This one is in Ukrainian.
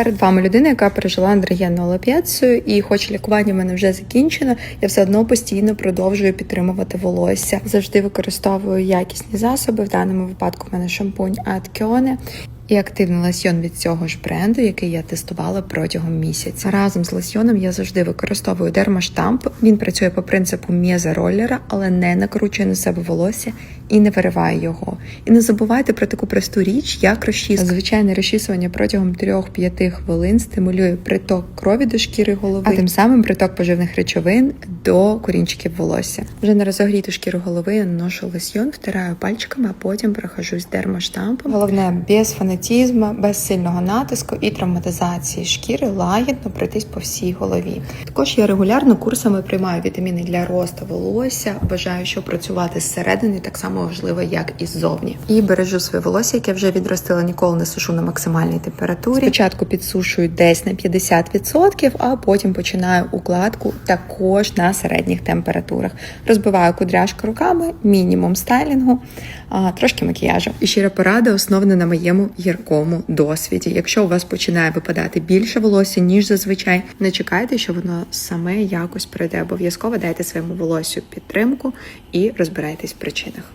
Перед вами людина, яка пережила андрогенну алопецію, і хоч лікування в мене вже закінчено, я все одно постійно продовжую підтримувати волосся. Завжди використовую якісні засоби. В даному випадку в мене шампунь Ad і активний лосьйон від цього ж бренду, який я тестувала протягом місяця. Разом з лосьйоном я завжди використовую дермаштамп. Він працює по принципу м'єза-роллера, але не накручує на себе волосся і не вириває його. І не забувайте про таку просту річ, як розчіска. Звичайне розчісування протягом 3-5 хвилин стимулює приток крові до шкіри голови, а тим самим приток поживних речовин до корінчиків волосся. Вже на розогріту шкіру голови я наношу лосьйон, втираю пальчиками, а потім прохожусь дермаштампом. Головне без фанатізму, без сильного натиску і травматизації шкіри лагідно пройтись по всій голові. Також я регулярно курсами приймаю вітаміни для росту волосся. Бажаю, що працювати зсередини так само важливо, як і ззовні. І бережу своє волосся, яке вже відростила, ніколи не сушу на максимальній температурі. Спочатку підсушую десь на 50%, а потім починаю укладку також на середніх температурах. Розбиваю кудряшку руками, мінімум стайлінгу, трошки макіяжу. І щира порада основана на моєму гіркому досвіді. Якщо у вас починає випадати більше волосся, ніж зазвичай, не чекайте, що воно саме якось пройде. Обов'язково дайте своєму волосю підтримку і розбирайтесь в причинах.